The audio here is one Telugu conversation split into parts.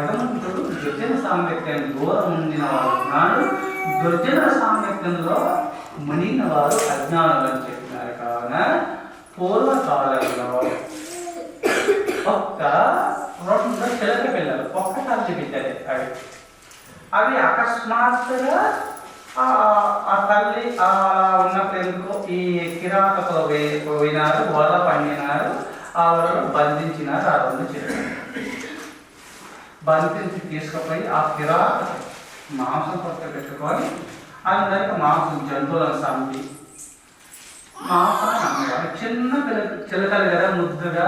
భగవంతుడు దుర్జన సాంగత్యం దూరం ఉండిన వాడు ఉన్నాడు. దుర్జన సాంగత్యంలో మునిగిన వారు అజ్ఞానం అని చెప్పినారు కావున పూర్వకాలంలో ఒక్క రోడ్డులో చిలక పిల్లలు ఒక్క తల్లి బిడ్డలే అవి అవి అకస్మాత్తుగా ఆ తల్లి ఆ ఉన్నప్పుడు ఎందుకు ఈ కిరాతకు పోయినారు వల పండినారు ఆ వలలో బంధించినారు ఆ రెండు చిలకలు. బంతించి తీసుకుపోయి ఆ కిరాత మాంసం పక్క పెట్టుకొని అందరికి మాంసం జంతువులను చంపి మాంసాన్ని అమ్మేవారు చిన్న పిల్ల చిలకలు కదా ముద్దుగా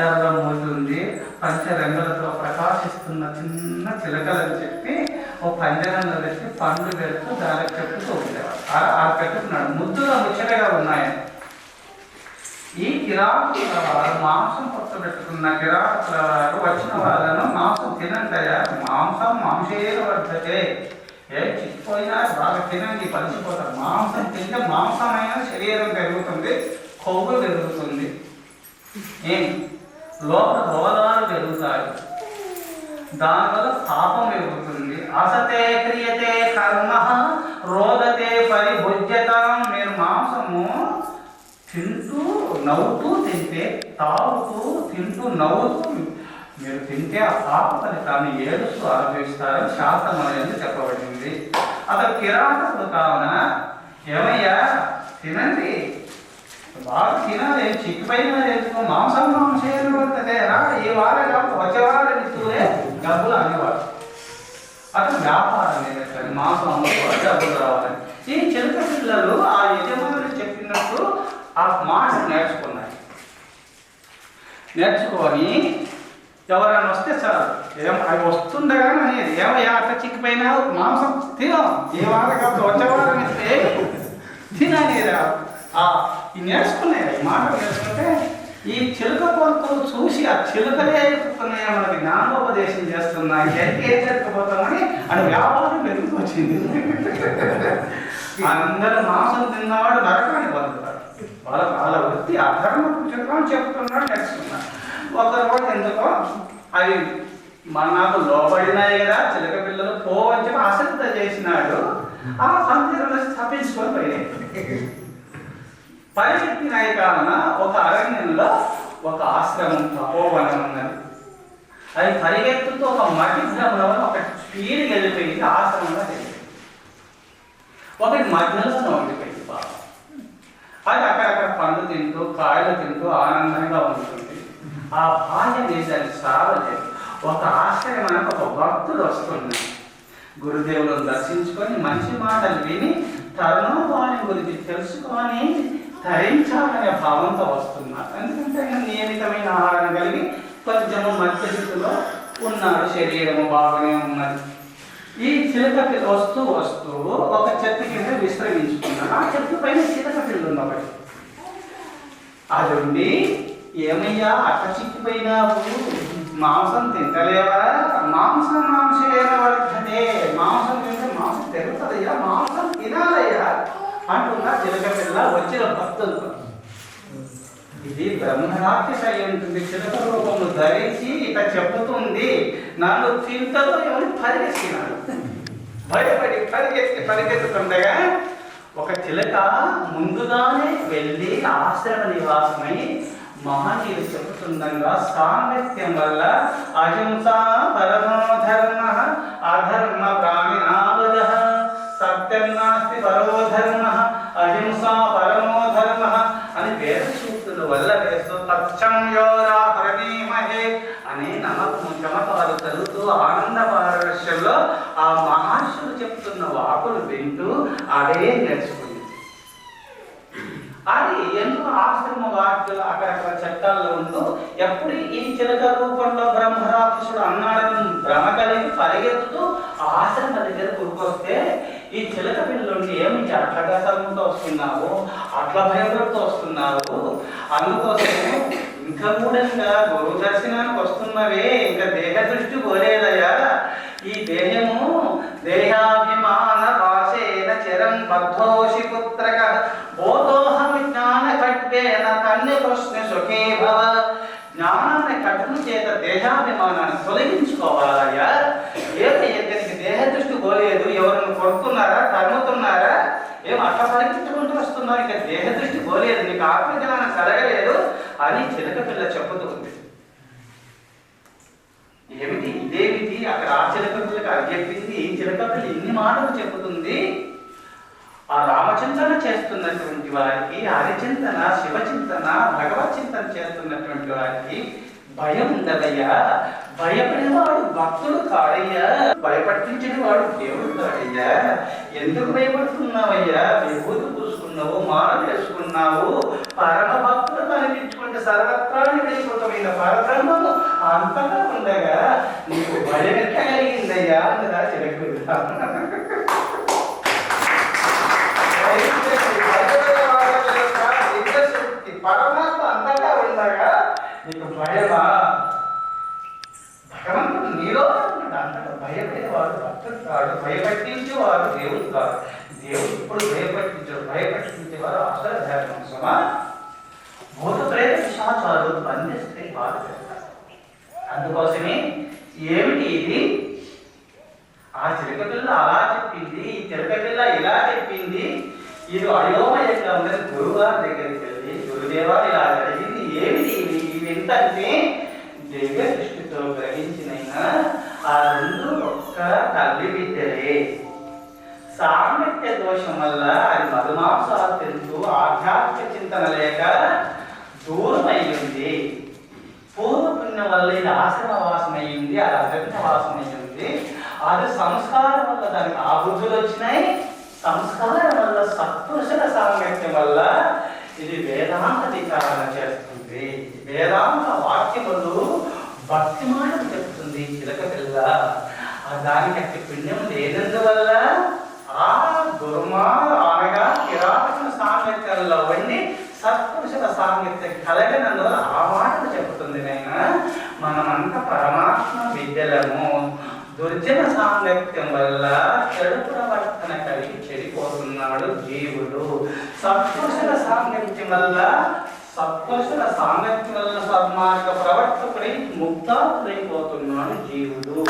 ఎర్ర ముద్దుంది పంచరంగులతో ప్రకాశిస్తున్న చిన్న చిలకలని చెప్పి ఓ పంజరంలో పెట్టి పండ్లు పెడుతూ దానికి చెప్పుతూ ఉండేవారు ఆ- పెట్టుకున్నాడు ముద్దుగా ముచ్చటగా ఉన్నాయి ఈ కిరాకుల వారు మాంసం పొట్టు పెట్టుకున్న వారు వచ్చిన వాళ్ళను మాంసం తినంటయా మాంసం మాంసేన వర్ధతే ఏ చిక్కిపోయినా బాగా తినండి పలిసిపోతారు మాంసం తింటే మాంసమైన శరీరం పెరుగుతుంది కొవ్వు పెరుగుతుంది. ఏం? లోపల రోగాలు పెరుగుతాయి. దానివల్ల పాపం పెరుగుతుంది. అసతే క్రియతే కర్మ రోదతే పరిభుజ్యతం మీరు మాంసము తింటూ నవ్వుతూ తింటే తాగుతూ తింటూ నవ్వుతూ మీరు తింటే ఆ పాప ఫలితాన్ని ఏడుస్తూ అనుభవిస్తారని శాస్త్రం అనేది చెప్పబడింది. అతను కిరాతకుడు కావున ఏమయ్యా తినండి. బాగా తినాలి చిక్కుపైన తెలుసుకో మాంసం మాంసం పడుతుంది రా ఈ వారం కాదు వచ్చే వారం ఇస్తూనే డబ్బులు అనేవాడు. అతను వ్యాపారం లేదు మాంసం డబ్బులు రావాలని. ఈ చిన్న పిల్లలు ఆ మాట నేర్చుకున్నాయి. నేర్చుకొని ఎవరైనా వస్తే చాలు ఏం అవి వస్తుండగానే అనేది. ఏమయ్యా అట్లా చిక్కిపోయినా మాంసం తినం ఏ ఇస్తే తిననేది ఆ ఈ నేర్చుకున్నాయి ఈ మాట నేర్చుకుంటే ఈ చిలుక పొలకలు చూసి ఆ చిలుకలే చెప్తున్నాయి మనకి జ్ఞానోపదేశం చేస్తున్నాయి ఎన్ని ఏం జరగబోతామని అని వ్యాపారం పెరుగుతూ వచ్చింది? అందరూ మాంసం తిన్నవాడు నరకాన్ని పొందుతాడు వాళ్ళ వాళ్ళ వృత్తి అధర్మ చిత్రం చెప్తున్నాడు నేర్చుకున్నాడు ఒకరు కూడా ఎందుకో? అవి మన నాకు లోబడినాయి కదా చిలక పిల్లలు పోవని చెప్పి అశ్రద్ధ చేసినాడు. ఆ సందేహంలో స్థాపించుకొని పోయినాయి. పరిశక్తి కావున ఒక అరణ్యంలో ఒక ఆశ్రమం తపోవనం ఉన్నది. అది పరిగెత్తుతో ఒక మట్టి భ్రమలో ఒక స్పీడ్ వెళ్ళిపోయింది ఆశ్రమంలో వెళ్ళిపోయింది. ఒకటి మధ్యలో ఉండిపోయింది. పాపం అది అక్కడక్కడ పండు తింటూ కాయలు తింటూ ఆనందంగా ఉంటుంది ఆ భార్య దేశాన్ని సావలేదు ఒక ఆశ్రయమానికి ఒక భక్తుడు వస్తున్నాడు. గురుదేవులను దర్శించుకొని మంచి మాటలు విని తరుణోపాయం గురించి తెలుసుకొని ధరించాలనే భావంతో వస్తున్నారు. ఎందుకంటే నియమితమైన ఆహారం కలిగి కొంచెము మధ్యస్థితిలో ఉన్నారు శరీరము బాగానే ఉన్నది. ఈ చిలక వస్తూ వస్తూ ఒక చెట్టు కింద విశ్రమించుకున్నాడు ఆ చెట్టు పైన చిలక పిల్ల ఉంది ఒకటి అది ఉండి ఏమయ్యా అట్ట చిక్కిపోయినావు? మాంసం తింటలేవా? మాంసం మాంసం వర్ధతే మాంసం తింటే మాంసం పెరుగుతుందయ్యా మాంసం తినాలయ్యా అంటున్నా చిలక పిల్ల వచ్చిన భక్తులు. ఇది బ్రహ్మరాక్షస అయి ఉంటుంది చిలక రూపము ధరించి ఇట చెప్పుతుంది నన్ను తింటలో ఎవరు పరిగెత్తినాడు భయపడి పరిగెత్తి పరిగెత్తుతుండగా ఒక చిలక ముందుగానే వెళ్ళి ఆశ్రమ నివాసమై మహనీయులు చెబుతుండగా సాంగత్యం వల్ల అహింస పరమో ధర్మ అధర్మ ప్రాణినావద సత్యం నాస్తి పరమో ధర్మ అహింస పరమో ధర్మ అని వేద సూక్తుల వల్ల వేస్తూ పచ్చం యోరా ప్రణీమహే అని నమ్మకం చమకాలు తలుతూ ఆనంద పారవశ్యంలో ఆ మహర్షులు చెప్తున్న వాకులు వింటూ అదే నేర్చుకుంది. అది ఎన్నో ఆశ్రమ వాక్యులు అక్కడక్కడ చట్టాల్లో ఉంటూ ఎప్పుడు ఈ చిలక రూపంలో బ్రహ్మరాక్షసుడు అన్నాడని భ్రమ కలిగి పరిగెత్తుతూ ఆశ్రమ దగ్గర కురుకొస్తే ఈ చిలక పిల్లలుండి ఏమి అట్లగా సర్వంతో వస్తున్నావు? అట్లా భయపడుతూ వస్తున్నావు? అందుకోసం ఇంకా మూడంగా గురువు దర్శనానికి వస్తున్నవే ఇంకా దేహ దృష్టి పోలేదయ్యా. ఈ దేహము దేహాభిమాన పాశేన చరం బద్ధోషి పుత్రక. బోధోహం జ్ఞాన ఖడ్గేన కన్య కృష్ణ సుఖే భవ. జ్ఞానాన్ని కఠిన చేత దేహాభిమానాన్ని తొలగించుకోవాలయ్యా. ఏమయ్యా దీనికి దేహ దృష్టి పోలేదు. ఎవరిని కొడుతున్నారా? తరుముతున్నారా? ఏం అట్లా పరిగెత్తుకుంటూ వస్తున్నారు? ఇక దేహ దృష్టి పోలేదు. నీకు ఆత్మజ్ఞానం కలగలేదు అని చిలక పిల్ల చెప్పుతూ ఉంది ఏమిటి? ఇదేమిటి? అక్కడ చెప్పింది ఈ చిలక ఇన్ని మాటలు చెబుతుంది. ఆ రామచింతన చేస్తున్నటువంటి వారికి హరిచింతన శివచింతన భగవత్ చింతన చేస్తున్నటువంటి వారికి భయం ఉండదయ్యా. భయపడేవాడు భక్తుడు కాడయ్యా భయపట్టించిన వాడు దేవుడు కాడయ్యా ఎందుకు భయపడుతున్నావయ్యా? విభూతి పూసుకున్నావు మాల వేసుకున్నావు. పరమ భక్తులు కనిపించుకుంటే సర్వత్రాన్ని వెళ్ళిపోతమైన పరబ్రహ్మము అంతగా ఉండగా నీకు భయం పరమాత్మ అంతటా ఉండగా నీకు భయమా భగవంతుడు నీలో ఉన్నాడు అంతటా భయపడేవాడు భక్తుడు కాడు భయపట్టించేవాడు దేవుడు కాదు దేవుడు ఇప్పుడు భయపట్టించాడు భయపట్టించేవారు అసలు ధర్మంసమా భూత ప్రేత పిశాచాలు బంధిస్తే బాధ అందుకోసమే ఏమిటి ఇది? ఆ చిలక పిల్ల అలా చెప్పింది ఈ చిలక పిల్ల ఇలా చెప్పింది. ఇది అయోమయంగా ఉన్నది గురువారి దగ్గరికి వెళ్ళి గురుదేవా ఇలా జరిగింది ఏమిటి ఇది? ఇది ఎంతంటే దివ్య దృష్టితో గ్రహించినైనా ఆ రెండు ఒక్క తల్లి బిడ్డలే. సాంగత్య దోషం వల్ల అది మధుమాంసాలు తింటూ ఆధ్యాత్మిక చింతన లేక దూరం పూర్వపుణ్యం వల్ల ఇది ఆశ్రమవాసం అయ్యింది అది అరణ్యవాసం అయ్యింది అది సంస్కారం వల్ల దానికి ఆ వచ్చినాయి. సంస్కారం వల్ల సత్పురుషుల సాంగత్యం వల్ల ఇది వేదాంత విచారణ చేస్తుంది. వేదాంత వాక్యములు భక్తి మాట చెప్తుంది. చిలక పిల్ల ఆ దానికి అట్టి పుణ్యం లేనందువల్ల ఆ దుర్మా అనగా కిరాటకుల సాంగత్యంలో వండి సత్పురుషుల సాంగత్యం కలగనందువల్ల ఆ మాటలు చెబుతుంది నేను మనమంతా పరమాత్మ విద్యలము. దుర్జన సాంగత్యం వల్ల చెడు ప్రవర్తన కలిగి చెడిపోతున్నాడు జీవుడు. సత్పురుషుల సాంగత్యం వల్ల సత్పురుషుల సాంగత్యం వల్ల సన్మార్గ ప్రవర్తకుడై ముక్తాత్రైపోతున్నాడు జీవుడు.